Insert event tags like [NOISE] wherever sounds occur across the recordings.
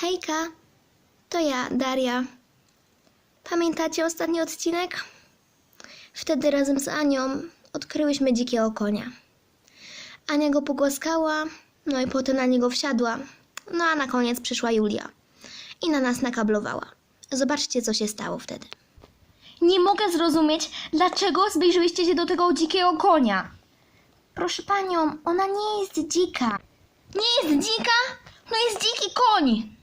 Hejka, to ja, Daria. Pamiętacie ostatni odcinek? Wtedy razem z Anią odkryłyśmy dzikiego konia. Ania go pogłaskała, no i potem na niego wsiadła. No a na koniec przyszła Julia i na nas nakablowała. Zobaczcie, co się stało wtedy. Nie mogę zrozumieć, dlaczego zbliżyłyście się do tego dzikiego konia. Proszę panią, ona nie jest dzika. Nie jest dzika? No jest dziki koń.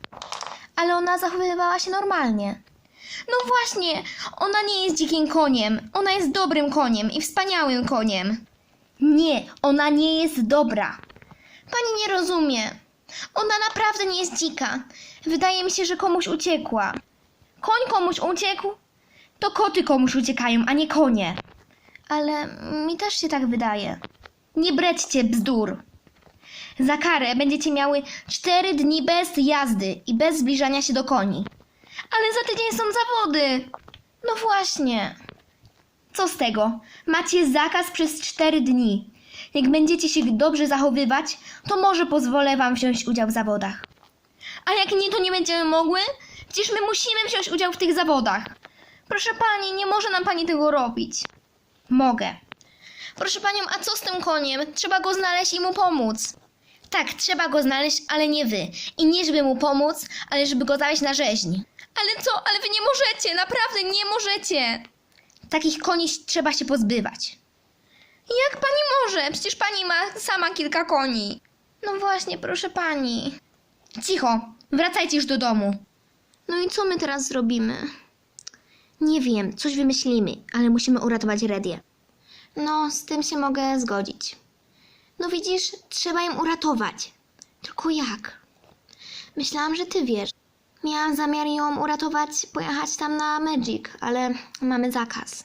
Ale ona zachowywała się normalnie. No właśnie, ona nie jest dzikim koniem. Ona jest dobrym koniem i wspaniałym koniem. Nie, ona nie jest dobra. Pani nie rozumie. Ona naprawdę nie jest dzika. Wydaje mi się, że komuś uciekła. Koń komuś uciekł? To koty komuś uciekają, a nie konie. Ale mi też się tak wydaje. Nie brećcie bzdur. Za karę będziecie miały cztery dni bez jazdy i bez zbliżania się do koni. Ale za tydzień są zawody. No właśnie. Co z tego? Macie zakaz przez cztery dni. Jak będziecie się dobrze zachowywać, to może pozwolę wam wziąć udział w zawodach. A jak nie, to nie będziemy mogły? Przecież my musimy wziąć udział w tych zawodach. Proszę pani, nie może nam pani tego robić. Mogę. Proszę panią, a co z tym koniem? Trzeba go znaleźć i mu pomóc. Tak, trzeba go znaleźć, ale nie wy. I nie żeby mu pomóc, ale żeby go zawieźć na rzeźń. Ale co? Ale wy nie możecie, naprawdę nie możecie. Takich koni trzeba się pozbywać. Jak pani może? Przecież pani ma sama kilka koni. No właśnie, proszę pani. Cicho, wracajcie już do domu. No i co my teraz zrobimy? Nie wiem, coś wymyślimy, ale musimy uratować Redię. No, z tym się mogę zgodzić. No widzisz, trzeba ją uratować. Tylko jak? Myślałam, że ty wiesz. Miałam zamiar ją uratować, pojechać tam na Magic, ale mamy zakaz.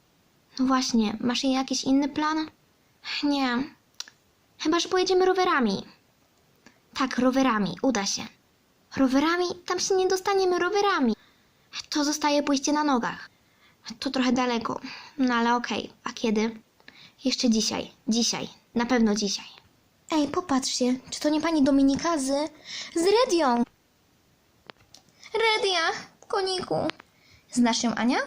No właśnie, masz jakiś inny plan? Nie. Chyba, że pojedziemy rowerami. Tak, rowerami, uda się. Rowerami? Tam się nie dostaniemy rowerami. To zostaje pójście na nogach. To trochę daleko. No ale okej, a kiedy? Jeszcze dzisiaj. Dzisiaj. Na pewno dzisiaj. Ej, popatrzcie, czy to nie pani Dominika z... z Redią? Redia, koniku. Znasz ją, Ania?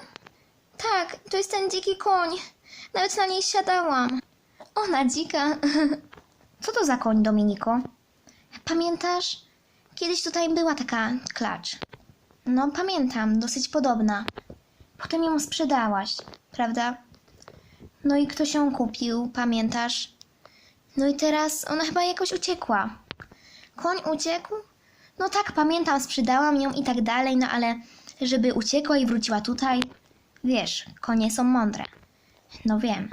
Tak, to jest ten dziki koń. Nawet na niej siadałam. Ona dzika. [LAUGHS] Co to za koń, Dominiko? Pamiętasz? Kiedyś tutaj była taka klacz. No, pamiętam, dosyć podobna. Potem ją sprzedałaś, prawda? No i ktoś ją kupił, pamiętasz? No i teraz ona chyba jakoś uciekła. Koń uciekł? No tak, pamiętam, sprzedałam ją i tak dalej, no ale żeby uciekła i wróciła tutaj, wiesz, konie są mądre. No wiem.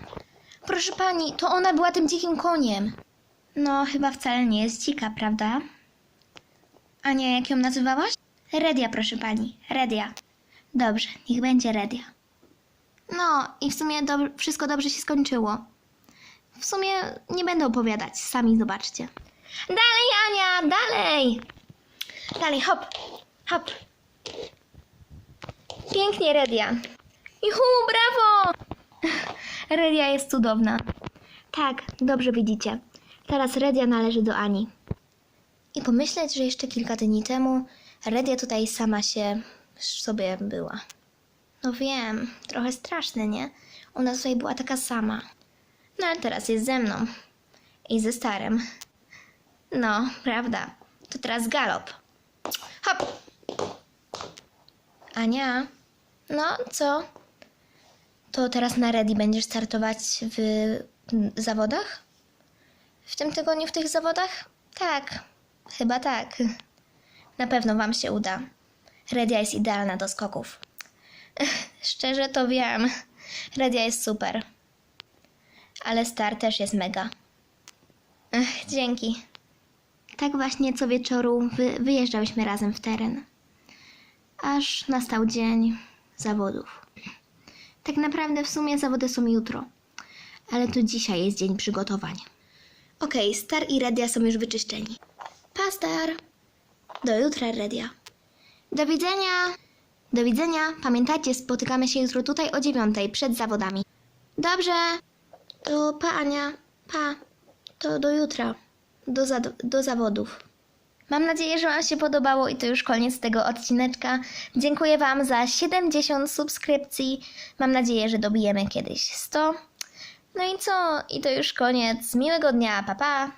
Proszę pani, to ona była tym dzikim koniem. No, chyba wcale nie jest dzika, prawda? Ania, jak ją nazywałaś? Redia, proszę pani, Redia. Dobrze, niech będzie Redia. No i w sumie dob- wszystko dobrze się skończyło. W sumie nie będę opowiadać, sami zobaczcie. Dalej, Ania, dalej! Dalej, hop, hop. Pięknie, Redia. Juhu, brawo! [LAUGHS] Redia jest cudowna. Tak, dobrze widzicie. Teraz Redia należy do Ani. I pomyśleć, że jeszcze kilka dni temu Redia tutaj sama się sobie była. No wiem, trochę straszne, nie? Ona tutaj była taka sama. No ale teraz jest ze mną. I ze starym. No, prawda. To teraz galop. Hop! Ania, no co? To teraz na Ready będziesz startować w zawodach? W tym tygodniu w tych zawodach? Tak, chyba tak. Na pewno Wam się uda. Redia jest idealna do skoków. [LAUGHS] Szczerze to wiem. Redia jest super. Ale Star też jest mega. Dzięki. Tak właśnie co wieczoru wy- wyjeżdżałyśmy razem w teren. Aż nastał dzień zawodów. Tak naprawdę w sumie zawody są jutro, ale to dzisiaj jest dzień przygotowań. Okej, Star i Redia są już wyczyszczeni. Pa, Star! Do jutra, Redia. Do widzenia! Do widzenia. Pamiętajcie, spotykamy się jutro tutaj o dziewiątej przed zawodami. Dobrze. To pa, Ania. Pa. To do jutra. Do, za- do zawodów. Mam nadzieję, że Wam się podobało i to już koniec tego odcineczka. Dziękuję Wam za 70 subskrypcji. Mam nadzieję, że dobijemy kiedyś 100. No i co? I to już koniec. Miłego dnia, pa pa!